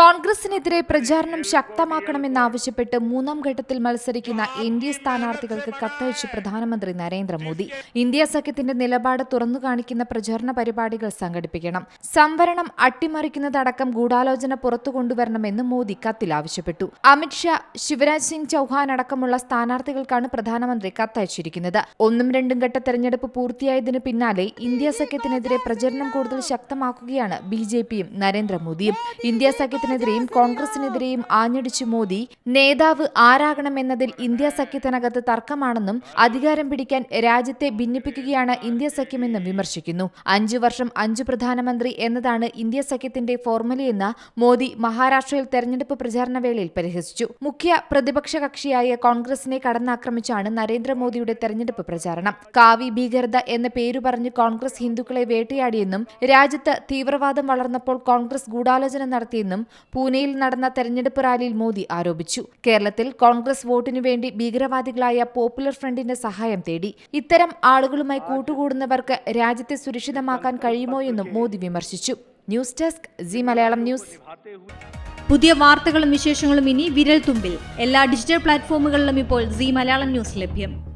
കോൺഗ്രസിനെതിരെ പ്രചാരണം ശക്തമാക്കണമെന്നാവശ്യപ്പെട്ട് മൂന്നാം ഘട്ടത്തിൽ മത്സരിക്കുന്ന എൻ ഡി എ സ്ഥാനാർത്ഥികൾക്ക് കത്തയച്ച് പ്രധാനമന്ത്രി നരേന്ദ്രമോദി. ഇന്ത്യ സഖ്യത്തിന്റെ നിലപാട് തുറന്നു കാണിക്കുന്ന പ്രചാരണ പരിപാടികൾ സംഘടിപ്പിക്കണം. സംവരണം അട്ടിമറിക്കുന്നതടക്കം ഗൂഢാലോചന പുറത്തു കൊണ്ടുവരണമെന്ന് മോദി കത്തിൽ ആവശ്യപ്പെട്ടു. അമിത്ഷാ ശിവരാജ് സിംഗ് ചൌഹാൻ അടക്കമുള്ള സ്ഥാനാർത്ഥികൾക്കാണ് പ്രധാനമന്ത്രി കത്തയച്ചിരിക്കുന്നത്. ഒന്നും രണ്ടും ഘട്ട തെരഞ്ഞെടുപ്പ് പൂർത്തിയായതിനു പിന്നാലെ ഇന്ത്യ സഖ്യത്തിനെതിരെ പ്രചരണം കൂടുതൽ ശക്തമാക്കുകയാണ് ബി ജെ പിയും നരേന്ദ്രമോദിയും. ഇന്ത്യ സഖ്യത്തിനെതിരെയും കോൺഗ്രസിനെതിരെയും ആഞ്ഞടിച്ചു മോദി നേതാവ് ആരാകണമെന്നതിൽ ഇന്ത്യ സഖ്യത്തിനകത്ത് തർക്കമാണെന്നും അധികാരം പിടിക്കാൻ രാജ്യത്തെ ഭിന്നിപ്പിക്കുകയാണ് ഇന്ത്യ സഖ്യമെന്നും വിമർശിക്കുന്നു. അഞ്ചു വർഷം അഞ്ചു പ്രധാനമന്ത്രി എന്നതാണ് ഇന്ത്യ സഖ്യത്തിന്റെ ഫോർമുലയെന്ന് മോദി മഹാരാഷ്ട്രയിൽ തെരഞ്ഞെടുപ്പ് പ്രചാരണ വേളയിൽ പരിഹസിച്ചു. മുഖ്യ പ്രതിപക്ഷ കക്ഷിയായ കോൺഗ്രസിനെ കടന്നാക്രമിച്ചാണ് നരേന്ദ്രമോദിയുടെ തെരഞ്ഞെടുപ്പ് പ്രചാരണം. കാവി ഭീകരത എന്ന പേരു പറഞ്ഞ് കോൺഗ്രസ് ഹിന്ദുക്കളെ വേട്ടയാടിയെന്നും രാജ്യത്ത് തീവ്രവാദം വളർന്നപ്പോൾ കോൺഗ്രസ് ഗൂഢാലോചന നടത്തിയെന്നും പൂനെയിൽ നടന്ന തെരഞ്ഞെടുപ്പ് റാലിയിൽ മോദി ആരോപിച്ചു. കേരളത്തിൽ കോൺഗ്രസ് വോട്ടിനു വേണ്ടി ഭീകരവാദികളായ പോപ്പുലർ ഫ്രണ്ടിന്റെ സഹായം തേടി. ഇത്തരം ആളുകളുമായി കൂട്ടുകൂടുന്നവർക്ക് രാജ്യത്തെ സുരക്ഷിതമാക്കാൻ കഴിയുമോ എന്നും മോദി വിമർശിച്ചു. News desk Zee Malayalam news. പുതിയ വാർത്തകളും വിശേഷങ്ങളും ഇനി വിരൽ തുമ്പിൽ. എല്ലാ ഡിജിറ്റൽ പ്ലാറ്റ്ഫോമുകളിലും ഇപ്പോൾ സി മലയാളം ന്യൂസ് ലഭ്യം.